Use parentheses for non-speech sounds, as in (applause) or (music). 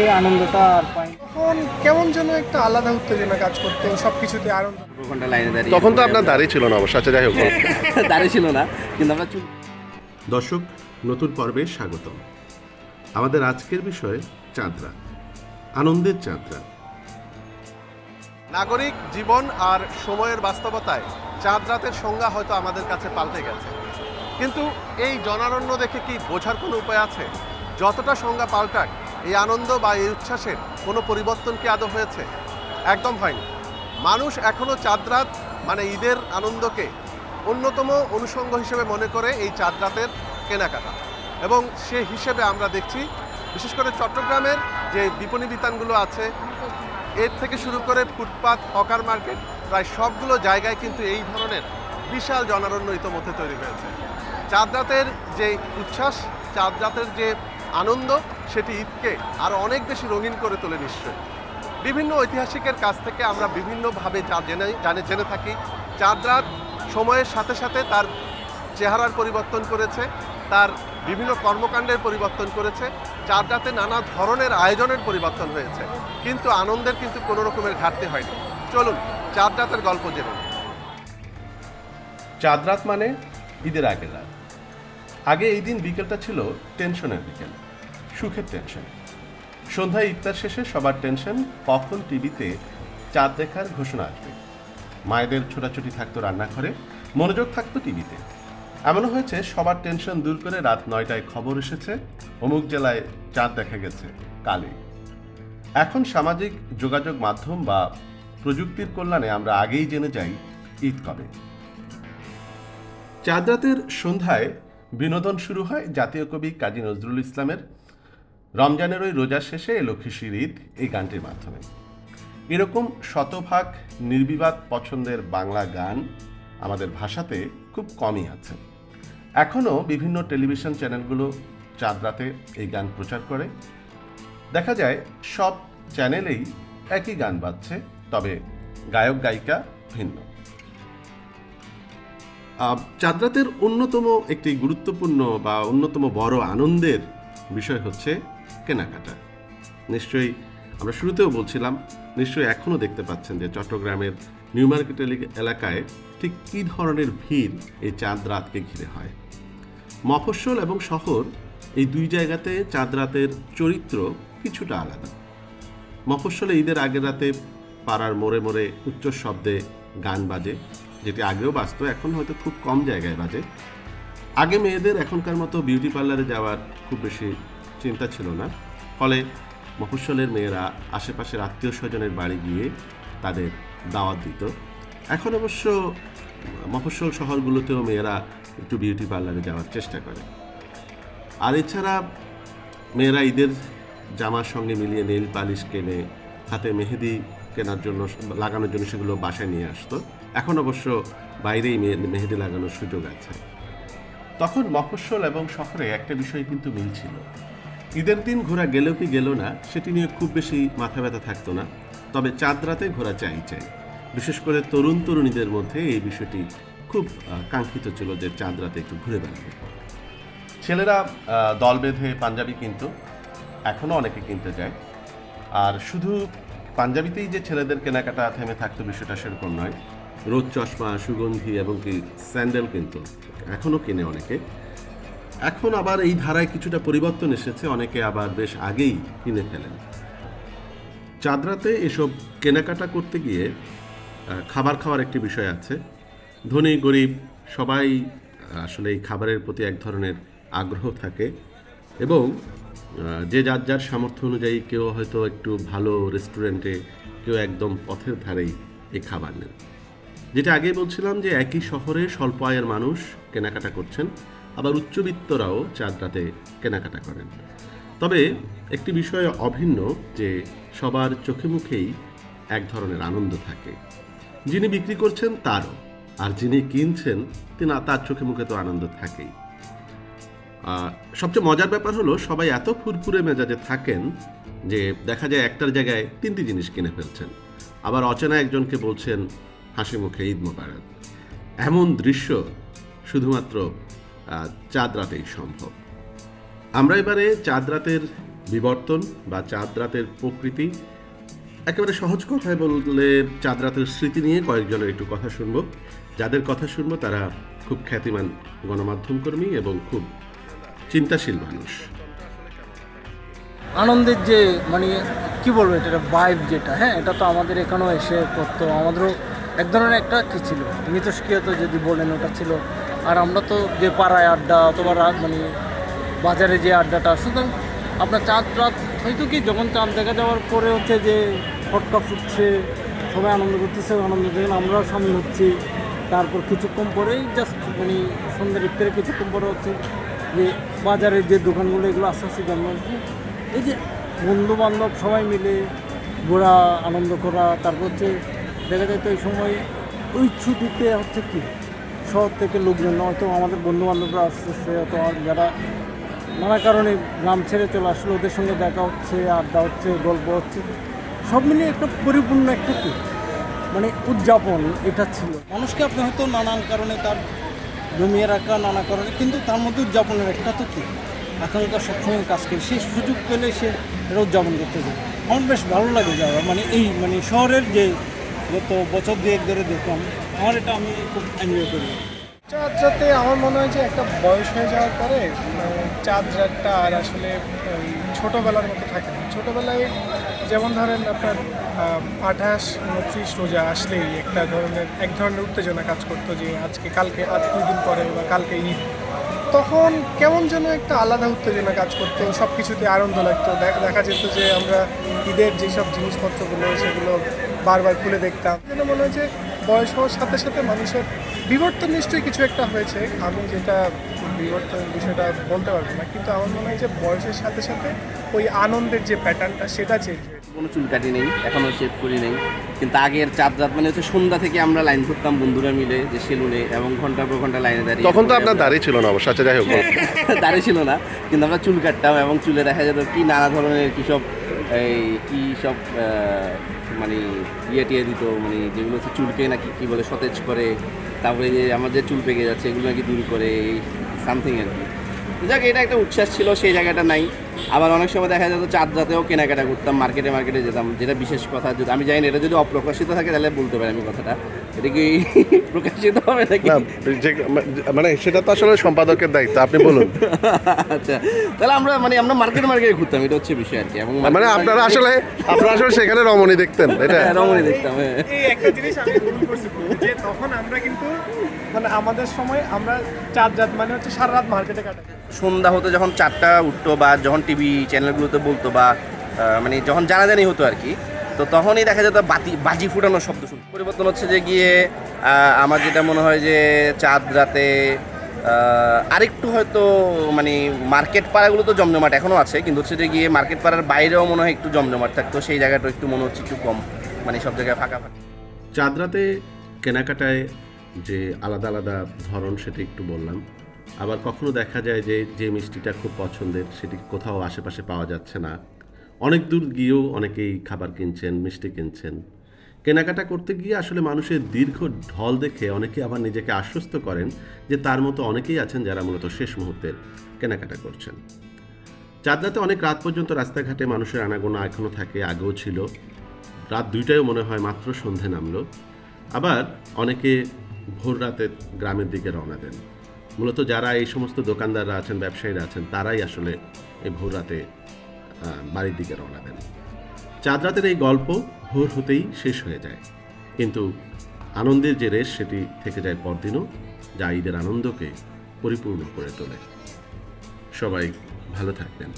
সেই আনন্দটা আর পাই। তখন কেমন যেন একটা আলাদা উত্তেজনা কাজ করতো সব কিছুতে আনন্দ। ঘণ্টা লাইনে দাঁড়িয়ে তখন তো আপনার দাঁড়িয়ে ছিল না অবশ্য আচ্ছা যাই হোক (laughs) দাঁড়িয়ে ছিল না কিন্তু আমরা দর্শক নতুন পর্বে স্বাগতম। আমাদের আজকের বিষয় চাঁদরা আনন্দের চাঁদরা। নাগরিক জীবন আর সময়ের বাস্তবতায় চাঁদ রাতের সংজ্ঞা হয়তো আমাদের কাছে পাল্টে গেছে। কিন্তু এই জনারণ্য দেখে কি বোঝার কোনো উপায় আছে? যতটা সংজ্ঞা পাল্টাক এই আনন্দ বা এই উচ্ছ্বাসের কোনো পরিবর্তন কি আদৌ হয়েছে? একদম হয়নি। মানুষ এখনও চাঁদরাত মানে ঈদের আনন্দকে অন্যতম অনুষঙ্গ হিসেবে মনে করে এই চাঁদরাতের কেনাকাটা। এবং সে হিসেবে আমরা দেখছি, বিশেষ করে চট্টগ্রামের যে বিপণী বিতানগুলো আছে, এর থেকে শুরু করে ফুটপাত, হকার মার্কেট, প্রায় সবগুলো জায়গায় কিন্তু এই ধরনের বিশাল জনারণ্য ইতোমধ্যে তৈরি হয়েছে। চাঁদরাতের যে উচ্ছ্বাস চাঁদরাতের যে আনন্দ, সেটি ঈদকে আরও অনেক বেশি রঙিন করে তোলে নিশ্চয় বিভিন্ন ঐতিহাসিকের কাছ থেকে আমরা বিভিন্নভাবে যা জেনে, জানে, জেনে থাকি। চাঁদ রাত সময়ের সাথে সাথে তার চেহারার পরিবর্তন করেছে, তার বিভিন্ন কর্মকাণ্ডের পরিবর্তন করেছে, চাঁদ রাতে নানা ধরনের আয়োজনের পরিবর্তন হয়েছে। কিন্তু আনন্দের কিন্তু কোনো রকমের ঘাটতি হয়নি। চলুন, চাঁদ রাতের গল্প জেনে। চাঁদ রাত মানে ঈদের আগের রাত। আগে এই দিন বিকেলটা ছিল টেনশনের বিকেল, সুখের টেনশন। সন্ধ্যায় ইফতার শেষে সবার টেনশন, কখন টিভিতে চাঁদ দেখার ঘোষণা আসবে। মায়েদের ছোটাছুটি থাকতো রান্নাঘরে, মনোযোগ থাকতো টিভিতে। এমনও হয়েছে, সবার টেনশন দূর করে রাত নয়টায় খবর এসেছে, অমুক জেলায় চাঁদ দেখা গেছে, কালে। এখন সামাজিক যোগাযোগ মাধ্যম বা প্রযুক্তির কল্যাণে আমরা আগেই জেনে যাই ঈদ কবে। চাঁদ রাতের সন্ধ্যায় বিনোদন শুরু হয় জাতীয় কবি কাজী নজরুল ইসলামের। রমজানের ওই রোজা শেষে এলো খিশির ঈদ এই গানটির মাধ্যমে। এরকম শতভাগ নির্বিবাদ পছন্দের বাংলা গান আমাদের ভাষাতে খুব কমই আছে। এখনও বিভিন্ন টেলিভিশন চ্যানেলগুলো চাঁদ রাতে এই গান প্রচার করে। দেখা যায় সব চ্যানেলেই একই গান বাজছে, তবে গায়ক গায়িকা ভিন্ন। চাঁদরাতের অন্যতম একটি গুরুত্বপূর্ণ বা অন্যতম বড় আনন্দের বিষয় হচ্ছে কেনাকাটা। নিশ্চয়ই আমরা শুরুতেও বলছিলাম, নিশ্চয়ই এখনও দেখতে পাচ্ছেন যে চট্টগ্রামের নিউ মার্কেট এলাকায় ঠিক কী ধরনের ভিড় এই চাঁদ রাতকে ঘিরে হয়। মফস্বল এবং শহর এই দুই জায়গাতে চাঁদ রাতের চরিত্র কিছুটা আলাদা। মফস্বলে ঈদের আগের রাতে পাড়ার মোড়ে মোড়ে উচ্চ শব্দে গান বাজে। যেটি আগেও বাজতো এখন হয়তো খুব কম জায়গায় বাজে। আগে মেয়েদের এখনকার মতো বিউটি পার্লারে যাওয়ার খুব বেশি চিন্তা ছিল না। ফলে মফস্বলের মেয়েরা আশেপাশের আত্মীয় স্বজনের বাড়ি গিয়ে তাদের দাওয়াত দিত। এখন অবশ্য মফস্বল শহরগুলোতেও মেয়েরা একটু বিউটি পার্লারে যাওয়ার চেষ্টা করে। আর এছাড়া মেয়েরা ঈদের জামার সঙ্গে মিলিয়ে নেল পালিশ কেনে, হাতে মেহেদি কেনার জন্য, লাগানোর জন্য সেগুলো বাসায় নিয়ে আসতো। এখন অবশ্য বাইরেই মেহেদি লাগানোর সুযোগ আছে। তখন মফস্বল এবং শহরে একটা বিষয় কিন্তু মিল ছিল ঈদের দিন ঘোরা গেলেও কি গেল না, সেটি নিয়ে খুব বেশি মাথা ব্যথা থাকতো না, তবে চাঁদ রাতে ঘোরা চাই চাই। বিশেষ করে তরুণ তরুণীদের মধ্যে এই বিষয়টি খুব কাঙ্ক্ষিত ছিল যে চাঁদ রাতে একটু ঘুরে বেড়াবে। ছেলেরা দল বেঁধে পাঞ্জাবি কিনতো এখনও অনেকে কিনতে যায়। আর শুধু পাঞ্জাবিতেই যে ছেলেদের কেনাকাটা থেমে থাকতো বিষয়টা সেরকম নয়। রোদ চশমা, সুগন্ধি এবং কি স্যান্ডেল কিনতো এখনও কিনে অনেকে। এখন আবার এই ধারায় কিছুটা পরিবর্তন এসেছে, অনেকে আবার বেশ আগেই কিনে ফেলেন। চাঁদরাতে এসব কেনাকাটা করতে গিয়ে খাবার খাওয়ার একটি বিষয় আছে। ধনী, গরিব সবাই আসলে এই খাবারের প্রতি এক ধরনের আগ্রহ থাকে এবং যে যার যার সামর্থ্য অনুযায়ী কেউ হয়তো একটু ভালো রেস্টুরেন্টে কেউ একদম পথের ধারেই এই খাবার নেন। যেটা আগে বলছিলাম যে একই শহরে স্বল্প আয়ের মানুষ কেনাকাটা করছেন, আবার উচ্চবিত্তরাও চাঁদ রাতে কেনাকাটা করেন। তবে একটি বিষয় অভিন্ন যে সবার চোখে মুখেই এক ধরনের আনন্দ থাকে। যিনি বিক্রি করছেন তারও, আর যিনি কিনছেন তিনি তার চোখে মুখে তো আনন্দ থাকেই। সবচেয়ে মজার ব্যাপার হলো সবাই এত ফুরফুরে মেজাজে থাকেন যে দেখা যায় একটার জায়গায় তিনটি জিনিস কিনে ফেলছেন। আবার অচেনা একজনকে বলছেন হাসি মুখে ঈদ মোবারক। এমন দৃশ্য শুধুমাত্র চাঁদ রাতেই সম্ভব। আমরা এবারে চাঁদ রাতের বিবর্তন বা চাঁদ রাতের প্রকৃতি একেবারে সহজ কথায় বললে চাঁদ রাতের স্মৃতি নিয়ে কয়েকজনের একটু কথা শুনব। যাদের কথা শুনব তারা খুব খ্যাতিমান গণমাধ্যম কর্মী এবং খুব চিন্তাশীল মানুষ। আনন্দের যে মানে কি বলব, এটা ভাইব যেটা হ্যাঁ? এটা তো আমাদের এখানেও এসে করতো। আমাদেরও এক ধরনের একটা কী ছিল? মিথস্ক্রিয়তা যদি বলেন, ওটা ছিল। আর আমরা তো যে পাড়ায় আড্ডা অথবা মানে বাজারে যে আড্ডাটা, সুতরাং আপনার চাঁদ রাত হয়তো কি যখন চাঁদ দেখা যাওয়ার পরে হচ্ছে যে ফটকা ফুটছে, সবাই আনন্দ করতেছে, আনন্দ দেখেন আমরাও সামিল হচ্ছি। তারপর কিছুক্ষণ পরেই জাস্ট মানে সন্ধ্যার ইফতারে কিছুক্ষণ পরে হচ্ছে যে বাজারের যে দোকানগুলো, এগুলো আস্তে আস্তে জন্ম এই যে বন্ধু বান্ধব সবাই মিলে ঘোরা, আনন্দ করা, তারপর হচ্ছে দেখা যায় তো এই সময় ওই ছুটিতে হচ্ছে কি, শহর থেকে লোকজন হয়তো আমাদের বন্ধু বান্ধবরা আসতেছে অত যারা নানা কারণে গ্রাম ছেড়ে চলে আসলো, ওদের সঙ্গে দেখা হচ্ছে, আড্ডা হচ্ছে, গল্প হচ্ছে। সব মিলিয়ে একটা পরিপূর্ণ একটা কি মানে উদযাপন এটা ছিল। মানুষকে আপনি হয়তো নানান কারণে তার জমিয়ে রাখা, নানা কারণে, কিন্তু তার মধ্যে উদযাপনের একটা তো কি আকাঙ্ক্ষা সবসময় কাজ করে সে সুযোগ পেলে সে এটা উদযাপন করতে যায় আমার বেশ ভালো লাগে যাওয়া মানে এই মানে শহরের যে গত বছর দুয়েক ধরে দেখলাম। আমার এটা আমি খুব এনজয় করি। চাঁদ রাতে আমার মনে হয় যে একটা বয়স হয়ে যাওয়ার পরে মানে চাঁদ রাতটা আর আসলে ছোটোবেলার মতো থাকে না। ছোটোবেলায় যেমন ধরেন আপনার আঠাশ, উনত্রিশ রোজা আসলেই একটা ধরনের, এক ধরনের উত্তেজনা কাজ করতো যে আজকে, কালকে, আজ দুই দিন পরে বা কালকে ঈদ। তখন কেমন যেন একটা আলাদা উত্তেজনা কাজ করতো সব কিছুতে আনন্দ লাগতো। দেখা যেত যে আমরা ঈদের যেসব জিনিসপত্রগুলো, সেগুলো বারবার খুলে দেখতাম। যেন মনে হয় যে বয়স হওয়ার সাথে সাথে মানুষের বিবর্তন নিশ্চয়ই কিছু একটা হয়েছে। আমি যেটা বিবর্তন বিষয়টা বলতে পারব না কিন্তু আমার মনে হয় যে বয়সের সাথে সাথে ওই আনন্দের যে প্যাটার্নটা সেটা চেঞ্জ হয়েছে। কোনো চুল কাটি নেই এখনও শেভ করি নেই। কিন্তু আগের চাঁদ রাত মানে হচ্ছে সন্ধ্যা থেকে আমরা লাইন ধরতাম বন্ধুরা মিলে যে সেলুনে এবং ঘণ্টার পর ঘণ্টা লাইনে দাঁড়িয়ে তখন তো আপনার দাঁড়িয়ে ছিল না অবশ্য আচ্ছা যাই হোক। (laughs) দাঁড়িয়ে ছিল না কিন্তু আমরা চুল কাটতাম এবং চুলে দেখা যেত কি নানা ধরনের কী সব এই কী সব আহ, মানে ইয়ে টিয়ে দিত মানে যেগুলো হচ্ছে চুলকে নাকি কী বলে সতেজ করে, তারপরে যে আমার যে চুল পেকে যাচ্ছে, এগুলো নাকি দূর করে সামথিং আর কি। যাক এটা একটা উচ্ছ্বাস ছিল সেই জায়গাটা নাই। আবার অনেক সময় দেখা যেত চাঁদ রাতেও কেনাকাটা করতাম মার্কেটে মার্কেটে যেতাম যেটা বিশেষ কথা। যদি আমি জানি না এটা যদি অপ্রকাশিত থাকে তাহলে বলতে পারি আমি কথাটা। এটা কি (laughs) প্রকাশিত হবে নাকি? যে মানে সেটা তো আসলে সম্পাদকের দায়িত্ব আপনি বলুন। (laughs) আচ্ছা তাহলে আমরা মানে আমরা মার্কেট মার্কেটে ঘুরতাম এটা হচ্ছে বিষয় আর কি। এবং মানে আপনারা আসলে আপনারা আসলে সেখানে রমণী দেখতেন (laughs) এটা হ্যাঁ, রমণী দেখতাম হ্যাঁ। এই একটা জিনিস আমি ভুল করছি যে তখন আমরা কিন্তু মানে আমাদের সময় আমরা চাঁদ রাত মানে হচ্ছে সারা রাত মার্কেটে কাটাই। সন্ধ্যা হতো যখন চারটা উঠতো বা যখন টিভি চ্যানেলগুলোতে বলতো বা মানে যখন জানাজানি হতো আর কি তো তখনই দেখা যেত বাতি বাজি ফুটানোর শব্দ শুনতো। পরিবর্তন হচ্ছে যে গিয়ে আমার যেটা মনে হয় যে চাঁদ রাতে আরেকটু হয়তো মানে মার্কেট পাড়াগুলো তো জমজমাট এখনও আছে কিন্তু হচ্ছে যে গিয়ে মার্কেট পাড়ার বাইরেও মনে হয় একটু জমজমাট থাকতো সেই জায়গাটা একটু মনে হচ্ছে একটু কম মানে সব জায়গায় ফাঁকা ফাঁকা। চাঁদ রাতে কেনাকাটায় যে আলাদা আলাদা ধরন সেটা একটু বললাম। আবার কখনো দেখা যায় যে যে মিষ্টিটা খুব পছন্দের সেটি কোথাও আশেপাশে পাওয়া যাচ্ছে না। অনেক দূর গিয়েও অনেকেই খাবার কিনছেন, মিষ্টি কিনছেন। কেনাকাটা করতে গিয়ে আসলে মানুষের দীর্ঘ ঢল দেখে অনেকে আবার নিজেকে আশ্বস্ত করেন যে, তার মতো অনেকেই আছেন যারা মূলত শেষ মুহূর্তের কেনাকাটা করছেন। চাঁদ রাতে অনেক রাত পর্যন্ত রাস্তাঘাটে মানুষের আনাগোনা এখনও থাকে, আগেও ছিল। রাত দুইটায়ও মনে হয় মাত্র সন্ধে নামলো। আবার অনেকে ভোর রাতে গ্রামের দিকে রওনা দেন। মূলত যারা এই সমস্ত দোকানদাররা আছেন, ব্যবসায়ীরা আছেন, তারাই আসলে এই ভোর রাতে বাড়ির দিকে রওনা দেন। চাঁদ রাতের এই গল্প ভোর হতেই শেষ হয়ে যায়। কিন্তু আনন্দের যে রেশ সেটি থেকে যায় পরদিনও, যা ঈদের আনন্দকে পরিপূর্ণ করে তোলে। সবাই ভালো থাকবেন।